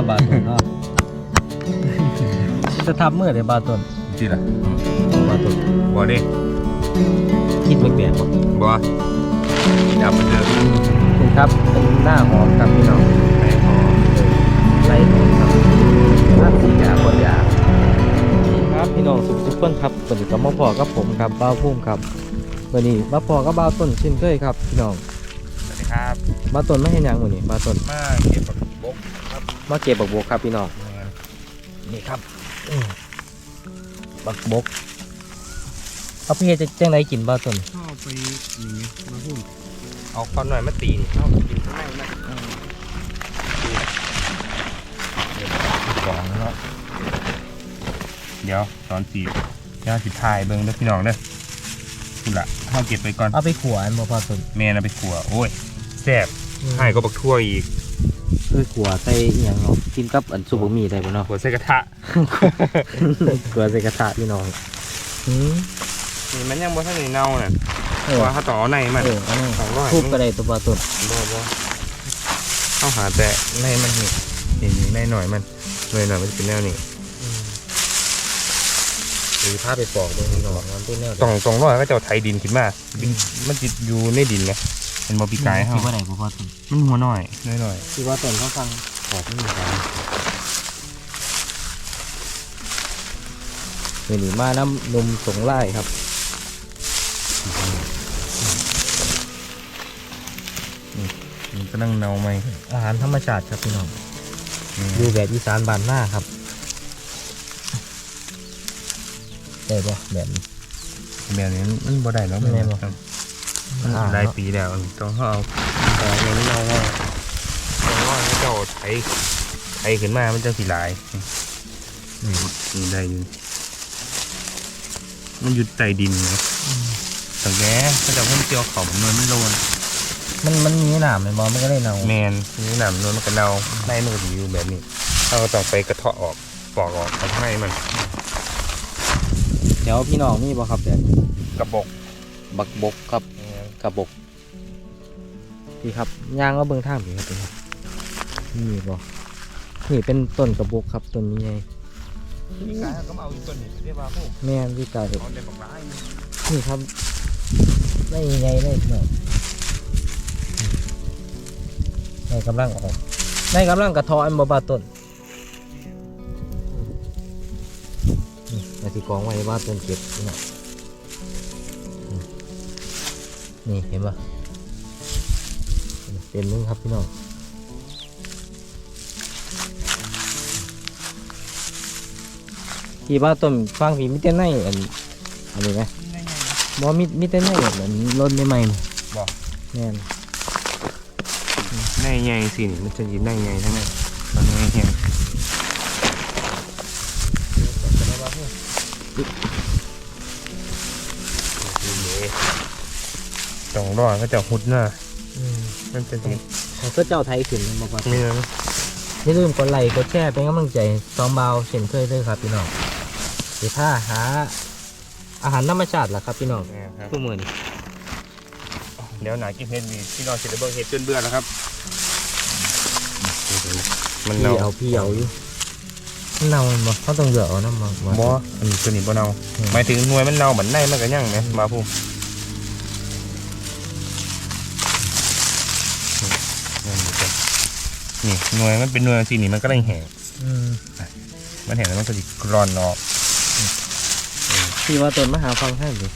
นาะบาทนเนาะจะทับมือเลยบาทนจีล่ะบาทนบ่ดิคิดไม่เปลี่ยนบ่บ่อย่าไปเจอนี่ครับเป็นหน้าหอมครับพี่น้องแม่พอไรหอมครับภาสียาคนยาครับพี่น้องสุขทุกคนครับวันนี้ก็มาพอกับผมครับบ้าพุ่มครับวันนี้มาพอกับบ้าต้นช่นเคยครับพี่น้องสวัสดีครับบ้าต้นไม่เห็นยังวันนี้บ้าต้นมาเก็บผักบกครับ มาเก็บบักบกครับพี่น้องนี่ครับอืมบักบกเอาพี่จะจังไรกินบ้าวต้นเข้าไปอย่างนี้มาพูดเอาคอนหน่อยมาตีนี่เข้าไปกินข้างในนะสองเนาะเดี๋ยวตอนสีย่าสิทายเบิ่งเด้อพี่น้องเด้อคุณละเข้าเก็บไปก่อนเอาไปขัวอันบ่บ้าวต้นแม่นเอาไปขัวโอ้ยแซ่บให้ก็บักทั่วอีก คือขัวใส่อหย่างเนาะกินกับอันซุปบะหมี่ได้บ่เนาะขัวใส่กระทะเกลือใส่กระทะพี่น้องอืมนี่มันยังบ่ทันได้เน่าน่ะเอเพราะอว่าเขาต้องเอาในมันเอออันนี้สองร้อยทุบก็ได้ตัวปลาตุนบ่บ่เอาหาแต่ในมันนี่นี่นี่ในหน่อยมันหน่อยหน่อยมันจะเป็นแนวนี้หรือผ้าไปปอกเบนหนองน้ำเป็นแนวสองสองร้อยก็จะเอาไถดินขึ้นมาดินมันจิอยู่ในดินไง เป็นบอปีกายเฮาคิดว่าไหนบ่ปลาตุนมันหัวหน่อยน้อยหน่อยคิดว่าต้นเขาฟังขอบนี่กันนี่นี่มาน้ำนมสงไล่ครับมันก็นั่งเนาไหมอาหารธรรมชาติครับพี่น้องอืมอยู่แบบอีสานบ้านหน้าครับได้ปะแบบนี้แบบนี้มันบ่ได้แล้วไม่ได้บ่ครับมันอ่า หลายปีแล้วต้องเอาแต่เงินเนาว่าสองร้อยก็จะอาไถไถขึ้นมามันจะสีหลายนี่นี่ได้อยู่มันอยู่ใต้ดินไงสังแกก็จะเพิ่มเจียวเขาเงินมันโลนมันมันมีหนามเลยบอมันก็เลยเน่าแมนนี่หนำนวลมันก็เน่าในมันก็อยู่แบบนี้เราต้องไปกระเทาะออกปอกออกทำให้มัน เดี๋ยวพี่น้องมีบ่ครับแบบนี้กระบอกบักบกครับ กระบกพี่ครับย่างก็เบิ่งทางพี่ครับพี่ครับนี่บ่นี่เป็นต้นกระบกครับต้นนี้ไงนี่กายก็มาเอาตัวนี้เรียกว่าพวกแม่นพี่กายเอาในบักร้ายนี่ครับได้ไงได้หน่อยได้กำลังออกได้กำลังกระทออันบ่บาต้นนี่มาที่กองไว้ว่าต้นเก็บนี่นะ นี่เห็นปะเต็มนึงครับพี่น้องที่ว่าต้นฟังผีมิเตอร์ไนอันอันนี้ไหมบอมิมิเตอร์ไนแบบอันรถใหม่ๆนี่บอกแม่นในใหญ่สินี่มันจะยินในใหญ่ทั้งนั้นตอนนี้เห็น สองร้อยก็จะหุดหน้าอืมมันจะติดเขาก็เจ้าไทยขึ้นบอกว่ามีนั้นอย่าลืมกดไลค์กดแชร์เป็นกำลังใจซองเบาเช่นเคยเลยครับพี่น้องเดี๋ยวถ้าหา อาหารธรรมชาติล่ะครับพี่น้องนะครับผู้มือนี่เดี๋ยวหนากินเห็ดมีพี่น้องเสร็จแล้วเบิ่งเห็ดจนเบื่อแล้วครับ มันพี่เน่าเอาพี่เอาอยู่มันเน่ามันบ่เขาต้องเหลือเอาน้ำมันบออันนี้ตัวนี้บ่เน่าหมายถึงหน่วยมันเน่าเหมือนในมันก็ยังไหมมาพู นี่หน่วยมันเป็นหน่วยสีนี่มันก็เลยแห้งอืมมันแห้งแล้วมันก็จะกรอนออกพี่ว่าต้นมาหาฟังให้ดิ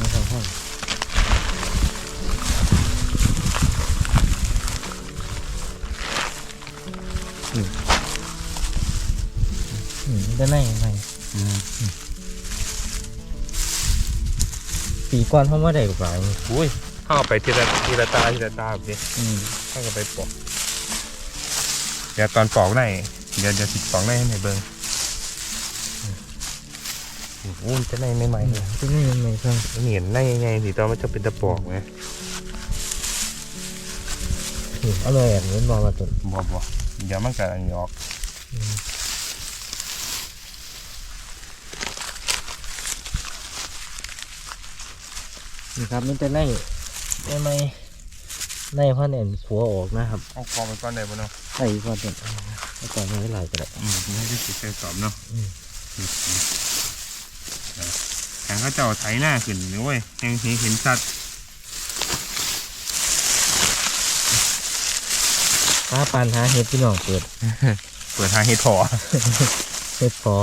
มาฟังให้อืมได้ไหนยังไงปีก่อนเขาไม่ได้กับเราอุ้ย เข้าไปทีละทีละตาทีละตาแบบนี้อืมเข้าไปปอกเดี๋ยวตอนปอกได้เดี๋ยวเดี๋ยวสิปอกได้ให้ในเบิ้งอู้มันจะในใหม่ๆเลยจะนี่ยังไงครับมันเห็นในยังไงสิตอนมันจะเป็นตะปอกไหมเอาเลยแบบนี้บอกมาตุนบ่บ่เดี๋ยวมันก็อันนี้ออกนี่ครับมันจะใน ได้ไหมในพ่อเนี่ยขัวออกนะครับเอากองไปก่อนได้บ่เนาะใส่พ่อตุนเอาก่อนไม่ไหลก็ได้อืมให้ได้สิเจอสอบเนาะอืมทางเขาเจ้าไถหน้าขึ้นนี่เว้ยยังเห็นเห็นชัดฟ้าปานหาเห็ดพี่น้องเปิด เปิดทางเห็ดพอเห็ดพอ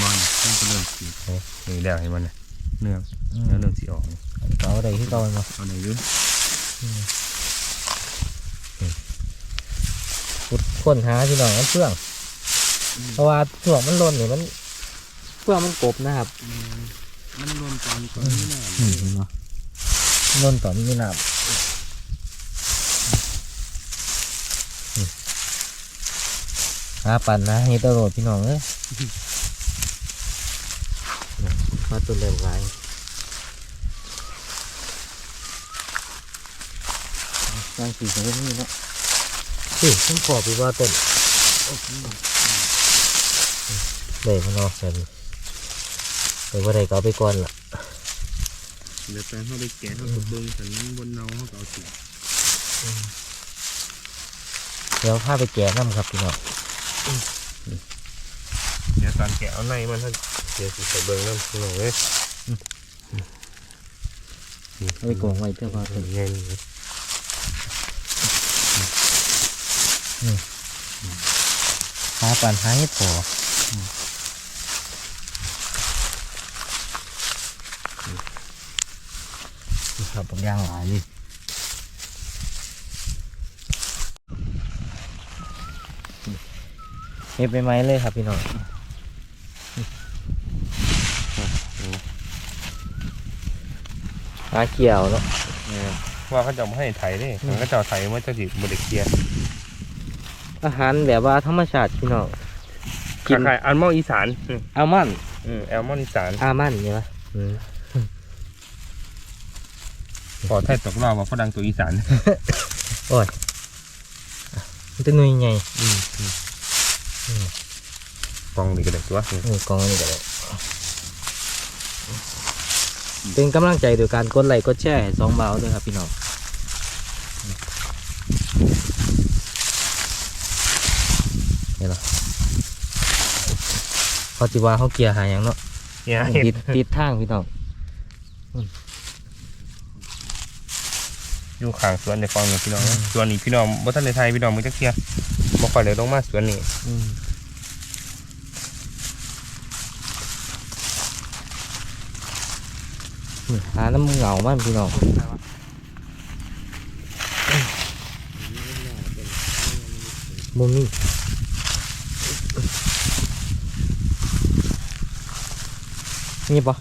มันมันก็เริ่มสีนี่แล้วเห็นมันนะ เนื้อแล้วเริ่มสีออกนี่เอาอะไรที่ตอนมาเอาไหนดูขุดค้นหาพี่น้องมันเฟื่องเพราะว่าช่วงมันหล่นนี่มันเฟื่องมันกบนะครับ มันรวมกันก่อนนี่นะอืมเห็นไหมหล่นต่อมีน้ำอืมหาปั่นนะเฮดโรดพี่น้องเอ้ยมาต้นเร็วไรย่างสีสันนี่เนาะสิต้องขอไปว่าต้นเด็กมันออกแบบนี้แต่ว่าใดก็เอาไปก่อนล่ะเดี๋ยวตอนเขาไปแกะเขาก็เบิ้งสันบนเนาเขาก็เอาสีเดี๋ยวพาไปแกะน้ำครับพี่น้องเดี๋ยวตอนแกะเอาในมันถ้า เดี๋ยวสิใส่เบิ้งน้ำพี่น้องเอ้ยเอาไปกองไว้เพื่อว่าเป็เป็นนไงนี่หาปันหาให้พอนี่ครับผมย่างหลายเลยเฮ็ดไปไหมเลยครับพี่น้อง หาเกี่ยวเนาะว่าเขาจะเอามาให้ไถเด้มันก็จะเอาไถมันจะดิบบริเคียร์อาหารแบบว่าธรรมชาติพี่น้องคล้ายๆอัลมอนด์อีสานอืมอัลมอนด์อืมแอลมอนด์อีสานอามันใช่ไหมอืมขอไทยตกรอบว่าฝรั่งตัวอีสานมันจะหนุ่ยไงกองนี่ก็ได้ตัวนี่กองอันนี้ก็ได้ เป็นกำลังใจโดยการกดไลค์กดแชร์ให้สองเบาด้วยครับพี่น้องนี่เหรอพอจิว่าเขาเกียร์หาอย่างเนาะเนี่ยติดติดทางพี่น้องอยู่ข้างสวนในฟองนี่พี่น้องสวนนี้พี่น้องบ่ทันในไทยพี่น้องมันจะเคลียร์บ่ค่อยเลยลงมาสวนนี้ อืมนี่ หาน้ำเหงามันพี่น้องมุมนี้มีปะ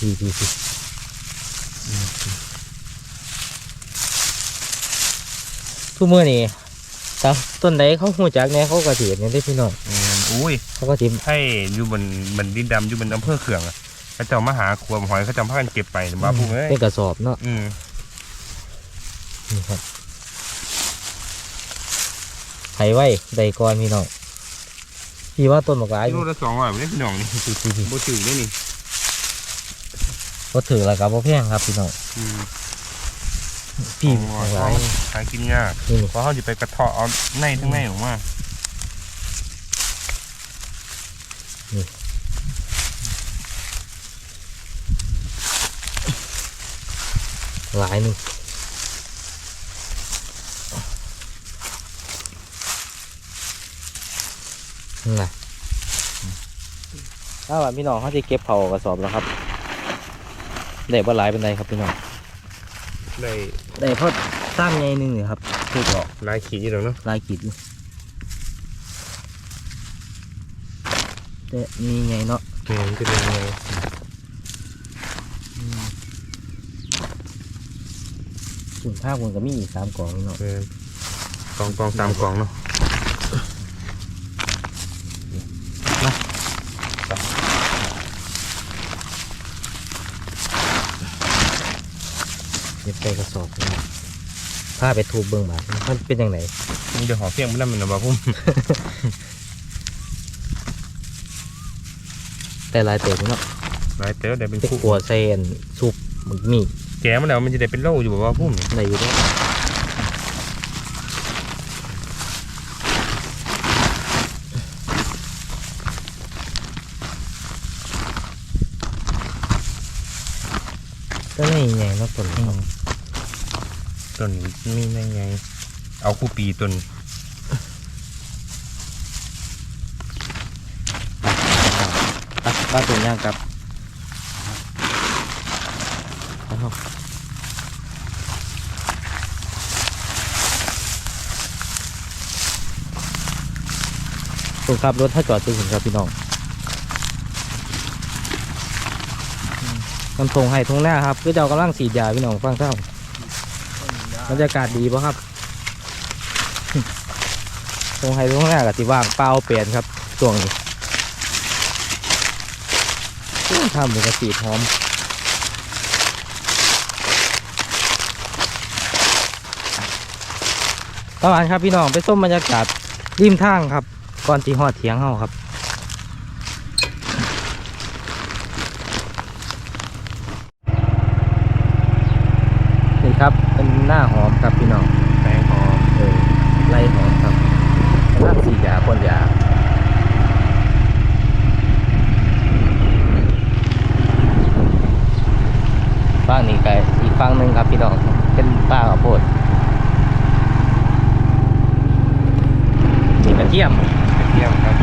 ดีดีดีทุกมื่อนี่ตามต้นใดเขาหูจักเนี่ยเขาก็เสียเนี่ยได้อพี่น้อง อืมอุ้ยเขาก็ทิมให้อยู่บนบนดินดำอยู่บนอำเภอเขื่องอะเขาเจ้ามาหาขวมหอยเขาเจ้าพากันเก็บไปมาพูดเอ้ยเป็นกระสอบเนาะอืมนี่ครับไถไว้ใดก่อนพี่น้องพี่ว่าต้นมะกรายกิโลละสองร้อยไม่ได้พี่น้องนี่บ่ถึงได้นี่ก็ถือแล้วครับพ่แพงครับพี่น้องอืมพี่อ๋อมะกรายหากินยากนี่นี่เพราะเขาจะไปกระเทาะเอาในทั้งในออกมา หลายหนึงนี่ไงถ้าว่าพี่น้องเขาจะเก็บเผากระสอบแล้วครับ ได้บ่หลายเป็นไรครับพี่น้อง ได้ได้เพราะสร้างไงหนึ่งนี่ครับพูดออกลายขีดอยู่แล้วเนาะลายขีดอยู่แต่มีไงเนาะเงี้ยมันจะเป็นยังไง คุณภาพคุณก็มีอีกสามกล่องเนาะเออกล่องกล่องสามกล่องเนาะเย็บใส่กระสอบนะผ้าไปทูบเบื้องมามันเป็นยังไงมันจะห่อเพียงไม่ได้มันหรอบ่าพุ่มแต่ลายเต๋อเนาะลายเต๋อเดี๋ยวเป็นคู่กัวเซนซุปหมึกมี่ แกมันแล้วมันจะได้เป็นโล่อยู่บ่ว่าพุ่มในอยู่ด้วยก็ไม่ใหญ่เนาะต้นนี้ต้นนี้มีได้ไงเอาคู่ปีต้นอะบ้านต้นย่างกับ เอาถูกครับรถถ้าจอดตึงครับพี่น้องมันทงให้ทงหน้าครับคือเจ้ากำลังสีดยาพี่น้องฟังเท่าบรรยากาศดีป่ะครับทงให้ทงหน้ากับสิว่างเปล่าเปลี่ยนครับช่วงนี้โอ้ยทำเหมือนกับสีดหอม ตอนครับพี่น้องไปส้มบรรยากาศริมทางครับ ก่อนที่หอดเถียงเฮาครับนี่ครับเป็นหน้าหอมครับพี่น้องแตงหอมเออไล่หอมครับกำลังสียาพ่นยาบ้างนี้ก็อีกฝั่งหนึ่งครับพี่น้องเป็นป้าข้าวโพด กระเทียมกระเทียมครับ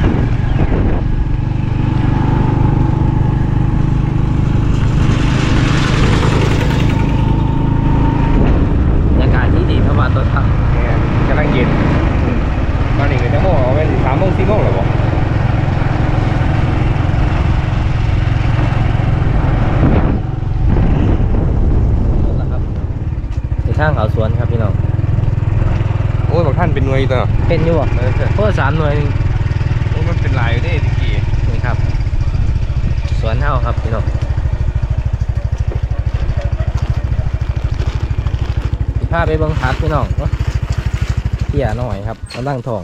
บรรยากาศที่ดีเพราะว่าต้นทาง เนี่ยกำลังเย็นตอนนี้ก็จะโมงเอาเป็นสามโมงสี่โมงแล้วบ่ นะครับในทางเขาสวนครับพี่น้อง โอ้ยบอกท่านเป็นหน่วยอยู่ตัว เป็นอยู่บ่ เออ เพราะว่าสามหน่วยหนึ่งโอ้ยมันเป็นลายอยู่เด้ตะกี้นี่ครับ สวนเท่าครับพี่น้องสิพาไปเบิ่งพักพี่น้องเนาะเที่ยหน่อยครับกำลังทอง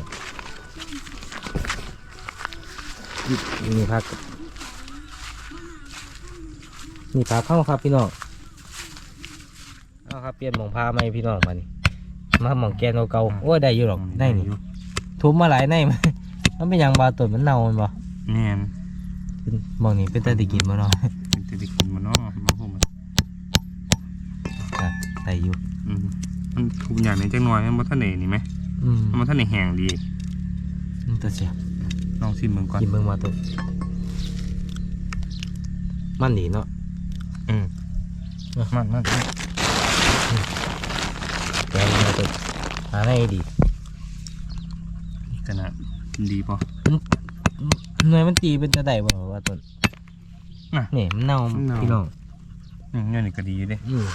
นี่พักนี่พักเข้าครับพี่น้องเอาครับเปลี่ยนหมองพาไหมพี่น้องมานี่มาหมองแกนเก่าๆโอ้ยได้อยู่หรอกได้นี่ ทุบมาหลายในมันมันเป็นหยังบาต้นมันเน่ามันบ่แน่นเป็นหมองนี้เป็นตาได้กินบ่เนาะเป็นจะได้กินมันเนาะมาพุ่มอะอะได้อยู่อืมมันทุกอย่างในจังหน่อยมันบ่ทันได้นี่ไหมอืมมันบ่ทันได้แห้งดีมันตัวเสียบลองชิมมึงก่อนกินเบิ่งมาตัวมันดีเนาะอืมมันมันมันแกงมาตัวหาให้ดีกันนะ ดีป่ะหน่วยมันตีเป็นตะไดบ่ว่าต้นน่ะ นี่มันเน่ามันเน่า พี่น้องอืมเนี่ยนี่ก็ดีอยู่เด้อืม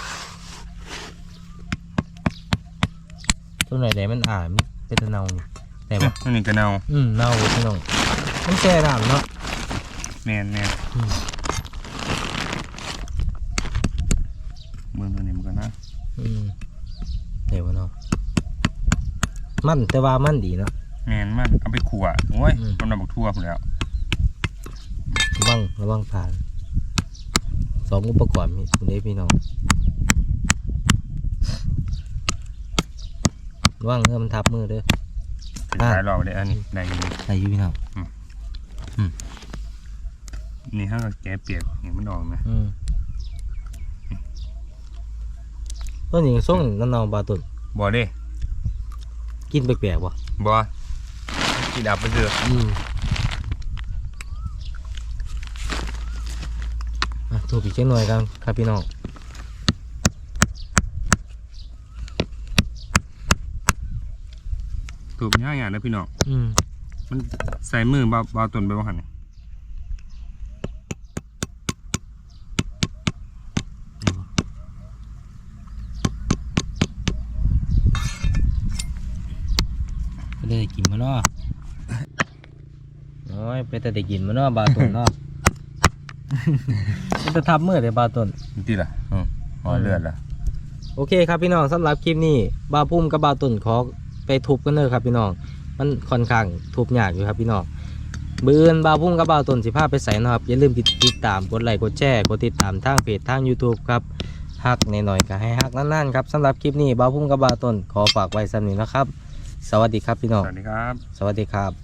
ตัวไหนใดมันอ่านมันเป็นตะเนานี่แต่บ่เนี่ยนี่ก็เน่าอืมเน่าพี่น้องมันแช่น้ำเนาะแน่นแน่นอืมเบิ่งตัวนี้มันก็นะอืมเดี๋ยวเนาะมันแต่ว่ามันดีเนาะ แน่นมันเอาไปขั่วโอ้ยอืมกำลังบักทั่วผมแล้วระวังระวังผ่านสองอุปกรณ์มีคุณเด้พี่น้องระวังเพื่อมันทับมือเด้อถึงอะท้ายรอบได้อันนี้ได้อยู่ใส่อยูพี่น้องนี่ถ้าเราแกะเปียกเห็นมันออกไหมอืมต้นนี้ส่งนั่นเอาบาตุนบ่เด้กินแปลกๆบ่บ่ กินดับไปเดืออืมอะถูกอีกเช่นหน่อยกันครับพี่น้องถูกย่างอย่างนะพี่น้องอืมมันใส่มือเบาเบาต้นไปบ้างหันนี่ ไปได้กินมาเนาะ โอ้ยไปแต่ได้กินมาเนาะบาตุนเนาะมันจะทับมือเลยบาตุนนี่ติล่ะอืมอ๋อเลือดล่ะ โอเคครับพี่น้องสำหรับคลิปนี้บ่าวพุ่มกับบ่าวตุ่นขอไปทุบกันเด้อครับพี่น้อง มันค่อนข้างทุบยากอยู่ครับพี่น้องมืออื่นบ่าวพุ่มกับบ่าวตุ่นสิพาไปใส่นะครับอย่าลืมติดติดตามกดไลค์กดแชร์กดติดตามทางเพจทาง YouTube ครับฮักหน่อยๆก็ให้ฮักนั่นๆครับสำหรับคลิปนี้บ่าวพุ่มกับบ่าวตุ่นขอฝากไว้สำนี้นะครับ สวัสดีครับพี่น้อง สวัสดีครับ สวัสดีครับ